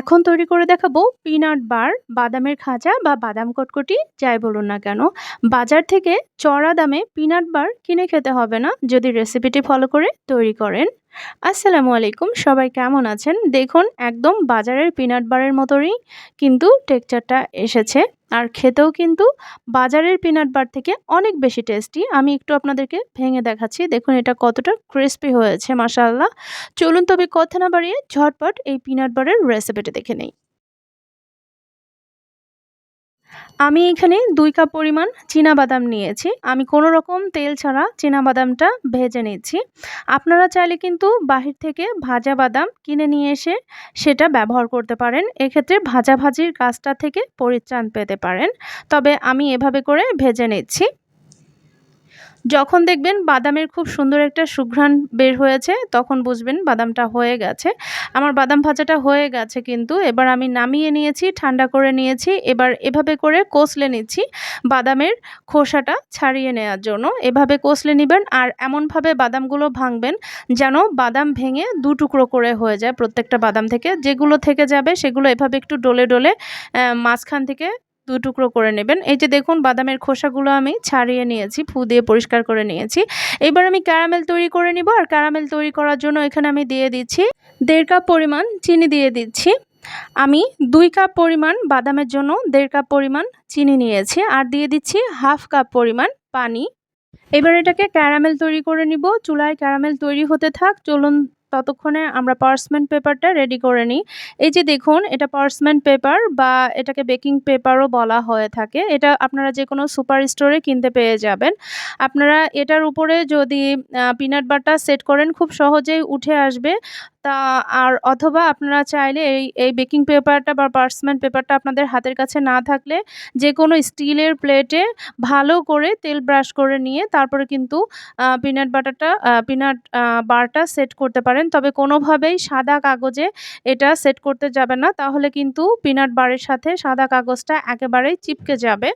এখন তৈরি করে দেখাবো পিনাট বার, বাদামের খাজা বা বাদাম কটকটি, যাই বলুন না কেন। বাজার থেকে চড়া দামে পিনাট বার কিনে খেতে হবে না, যদি রেসিপিটি ফলো করে তৈরি করেন। আসসালামু আলাইকুম, সবাই কেমন আছেন? দেখুন, একদম বাজারের পিনাট বারের মতোই কিন্তু টেক্সচারটা এসেছে। আর খেতেও কিন্তু বাজারের পিনাট বার থেকে অনেক বেশি টেস্টি আমি একটু আপনাদেরকে ভেঙে দেখাচ্ছি। দেখুন, এটা কতটা ক্রিস্পি হয়েছে মাশাল্লাহ চলুন তবে কথা না বাড়িয়ে ঝটপট এই পিনাট বারের রেসিপিটা দেখে নেই। আমি এখানে দুই কাপ পরিমাণ বাদাম নিয়েছি। আমি কোনো রকম তেল ছাড়া বাদামটা ভেজে নিচ্ছি। আপনারা চাইলে কিন্তু বাহির থেকে ভাজা বাদাম কিনে নিয়ে এসে সেটা ব্যবহার করতে পারেন। এক্ষেত্রে ভাজাভাজির কাজটা থেকে পরিত্রাণ পেতে পারেন। তবে আমি এভাবে করে ভেজে নিচ্ছি। যখন দেখবেন বাদামের খুব সুন্দর একটা সুঘ্রাণ বের হয়েছে, তখন বুঝবেন বাদামটা হয়ে গেছে। আমার বাদাম ভাজাটা হয়ে গেছে কিন্তু, এবার আমি নামিয়ে নিয়েছি, ঠান্ডা করে নিয়েছি, এবার এভাবে করে কষলে নিচ্ছি বাদামের খোসাটা ছাড়িয়ে নেওয়ার জন্য। এভাবে কষলে নেবেন আর এমনভাবে বাদামগুলো ভাঙবেন যেন বাদাম ভেঙে দু টুকরো করে হয়ে যায় প্রত্যেকটা বাদাম থেকে। যেগুলো থেকে যাবে সেগুলো এভাবে একটু ডলে ডলে মাঝখান থেকে দু টুকরো করে নেবেন। এই যে দেখুন, বাদামের খোসাগুলো আমি ছাড়িয়ে নিয়েছি, ফু দিয়ে পরিষ্কার করে নিয়েছি। এবার আমি ক্যারামেল তৈরি করে নিব আর ক্যারামেল তৈরি করার জন্য এখানে আমি দিয়ে দিচ্ছি দেড় কাপ পরিমাণ চিনি দিয়ে দিচ্ছি। আমি দুই কাপ পরিমাণ বাদামের জন্য দেড় কাপ পরিমাণ চিনি নিয়েছি আর দিয়ে দিচ্ছি হাফ কাপ পরিমাণ পানি। এবার এটাকে ক্যারামেল তৈরি করে নিব। চুলায় ক্যারামেল তৈরি হতে থাক। চলুন ততক্ষণে আমরা পার্সমেন্ট পেপারটা রেডি করে নিই। এই যে দেখুন, এটা পার্সমেন্ট পেপার বা এটাকে বেকিং পেপারও বলা হয়ে থাকে। এটা আপনারা যে কোনো সুপার স্টোরে কিনতে পেয়ে যাবেন। আপনারা এটার উপরে যদি পিনাট বাটার সেট করেন, খুব সহজেই উঠে আসবে। তা আর অথবা আপনারা চাইলে এই এই বেকিং পেপারটা বা পার্সমেন্ট পেপারটা আপনাদের হাতের কাছে না থাকলে যে কোনো স্টিলের প্লেটে ভালো করে তেল ব্রাশ করে নিয়ে তারপরে কিন্তু পিনাট বাটারটা পিনাট বারটা সেট করতে পারেন। তবে কোনোভাবেই সাদা কাগজে এটা সেট করতে যাবে না। তাহলে কিন্তু পিনাট বারের সাথে সাদা কাগজটা একেবারেই চিপকে যাবে।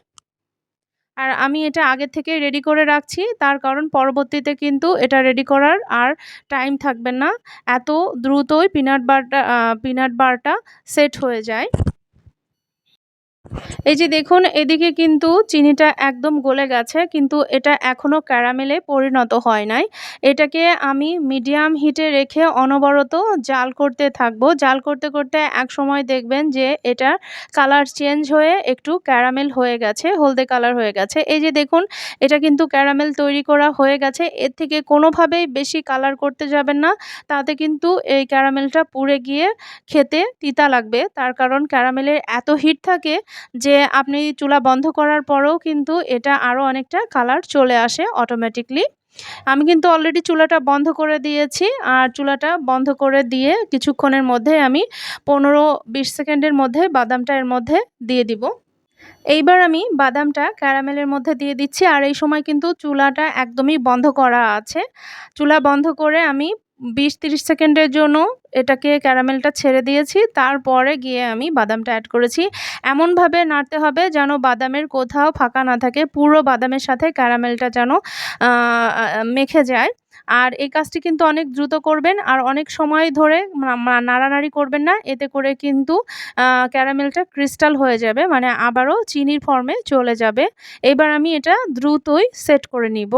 আর আমি এটা আগে থেকে রেডি করে রাখছি। তার কারণ পরবর্তীতে কিন্তু এটা রেডি করার আর টাইম থাকবে না। এত দ্রুতই পিনাট বারটা পিনাট বারটা সেট হয়ে যায়। এই যে দেখুন, এদিকে কিন্তু চিনিটা একদম গলে গেছে, কিন্তু এটা এখনও ক্যারামেলে পরিণত হয় নাই। এটাকে আমি মিডিয়াম হিটে রেখে অনবরত জাল করতে থাকব। জাল করতে করতে এক সময় দেখবেন যে এটা কালার চেঞ্জ হয়ে একটু ক্যারামেল হয়ে গেছে, হলদে কালার হয়ে গেছে। এই যে দেখুন, এটা কিন্তু ক্যারামেল তৈরি করা হয়ে গেছে। এর থেকে কোনোভাবেই বেশি কালার করতে যাবেন না, তাতে কিন্তু এই ক্যারামেলটা পুড়ে গিয়ে খেতে তিতা লাগবে। তার কারণ ক্যারামেলের এত হিট থাকে যে আপনি চুলা বন্ধ করার পরেও কিন্তু এটা আরও অনেকটা কালার চলে আসে অটোমেটিকলি আমি কিন্তু অলরেডি চুলাটা বন্ধ করে দিয়েছি আর চুলাটা বন্ধ করে দিয়ে কিছুক্ষণের মধ্যে আমি পনেরো বিশ সেকেন্ডের মধ্যে বাদামটা এর মধ্যে দিয়ে দিব। এইবার আমি বাদামটা ক্যারামেলের মধ্যে দিয়ে দিচ্ছি আর এই সময় কিন্তু চুলাটা একদমই বন্ধ করা আছে। চুলা বন্ধ করে আমি বিশ তিরিশ সেকেন্ডের জন্য এটাকে ক্যারামেলটা ছেড়ে দিয়েছি। তারপরে গিয়ে আমি বাদামটা অ্যাড করেছি। এমনভাবে নাড়তে হবে যেন বাদামের কোথাও ফাঁকা না থাকে, পুরো বাদামের সাথে ক্যারামেলটা যেন মেখে যায়। আর এই কাজটি কিন্তু অনেক দ্রুত করবেন আর অনেক সময় ধরে নাড়ানাড়ি করবেন না। এতে করে কিন্তু ক্যারামেলটা ক্রিস্টাল হয়ে যাবে মানে আবারও চিনির ফর্মে চলে যাবে। এবার আমি এটা দ্রুতই সেট করে নিব।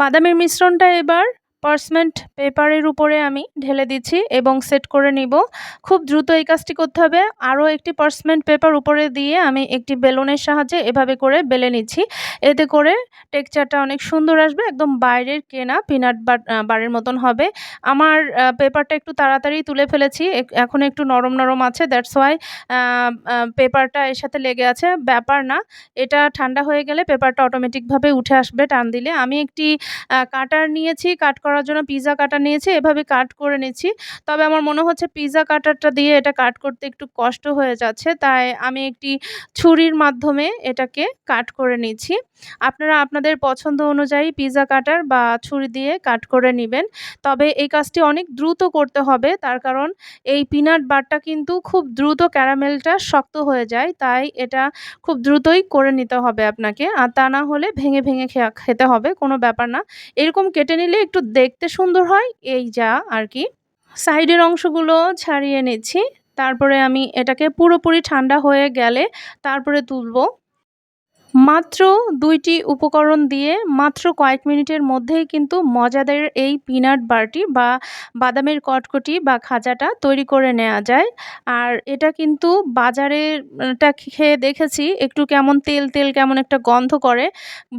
বাদামের মিশ্রণটা এবার পার্সমেন্ট পেপারের উপরে আমি ঢেলে দিচ্ছি এবং সেট করে নিব। খুব দ্রুত এই কাজটি করতে হবে। আরও একটি পার্সমেন্ট পেপার উপরে দিয়ে আমি একটি বেলুনের সাহায্যে এভাবে করে বেলে নিচ্ছি। এতে করে টেক্সচারটা অনেক সুন্দর আসবে, একদম বাইরের কেনা পিনাট বারের মতন হবে। আমার পেপারটা একটু তাড়াতাড়ি তুলে ফেলেছি। এখন একটু নরম নরম আছে দ্যাটস ওয়াই পেপারটা এর সাথে লেগে আছে। ব্যাপার না, এটা ঠান্ডা হয়ে গেলে পেপারটা অটোমেটিকভাবে উঠে আসবে টান দিলে। আমি একটি কাটার নিয়েছি কাট করার জন্য পিৎজা কাটার নিয়েছি, এভাবে কাট করে নিচ্ছি। তবে আমার মনে হচ্ছে পিৎজা কাটারটা দিয়ে এটা কাট করতে একটু কষ্ট হয়ে যাচ্ছে, তাই আমি একটি ছুরির মাধ্যমে এটাকে কাট করে নিচ্ছি। আপনারা আপনাদের পছন্দ অনুযায়ী পিৎজা কাটার বা ছুরি দিয়ে কাট করে নেবেন। তবে এই কাজটি অনেক দ্রুত করতে হবে, তার কারণ এই পিনাট বারটা কিন্তু খুব দ্রুত ক্যারামেলটা শক্ত হয়ে যায়, তাই এটা খুব দ্রুতই করে নিতে হবে আপনাকে। আর তা না হলে ভেঙে ভেঙে খেতে হবে, কোনো ব্যাপার না। এরকম কেটে নিলে একটু দেখতে সুন্দর হয়, এই যা আর কি সাইডের অংশগুলো ছাড়িয়ে নিচ্ছি, তারপরে আমি এটাকে পুরোপুরি ঠান্ডা হয়ে গেলে তারপরে তুলবো। মাত্র দুইটি উপকরণ দিয়ে মাত্র কয়েক মিনিটের মধ্যেই কিন্তু মজাদের এই পিনাট বারটি বা বাদামের কটকটি বা খাজাটা তৈরি করে নেওয়া যায়। আর এটা কিন্তু বাজারেরটা খেয়ে দেখেছি, একটু কেমন তেল তেল কেমন একটা গন্ধ করে,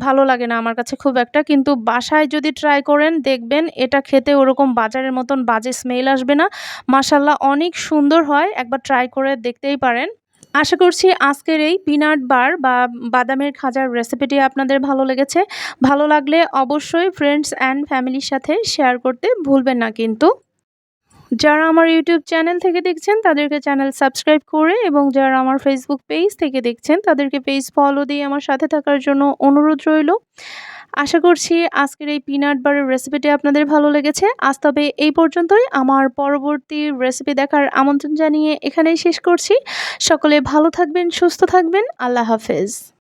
ভালো লাগে না আমার কাছে খুব একটা। কিন্তু বাসায় যদি ট্রাই করেন, দেখবেন এটা খেতে ওরকম বাজারের মতন বাজে স্মেল আসবে না। মাসাল্লাহ অনেক সুন্দর হয়, একবার ট্রাই করে দেখতেই পারেন। আশা করছি আজকের এই পিনাট বার বা বাদামের খাজার রেসিপিটি আপনাদের ভালো লেগেছে। ভালো লাগলে অবশ্যই ফ্রেন্ডস অ্যান্ড ফ্যামিলির সাথে শেয়ার করতে ভুলবেন না কিন্তু। যারা আমার ইউটিউব চ্যানেল থেকে দেখছেন, তাদেরকে চ্যানেল সাবস্ক্রাইব করে এবং যারা আমার ফেসবুক পেজ থেকে দেখছেন, তাদেরকে পেজ ফলো দিয়ে আমার সাথে থাকার জন্য অনুরোধ রইল। আশা করছি আজকের এই পিনাট বারের রেসিপিটি আপনাদের ভালো লেগেছে। আজ তবে এই পর্যন্তই। আমার পরবর্তী রেসিপি দেখার আমন্ত্রণ জানিয়ে এখানেই শেষ করছি। সকলে ভালো থাকবেন, সুস্থ থাকবেন। আল্লাহ হাফেজ।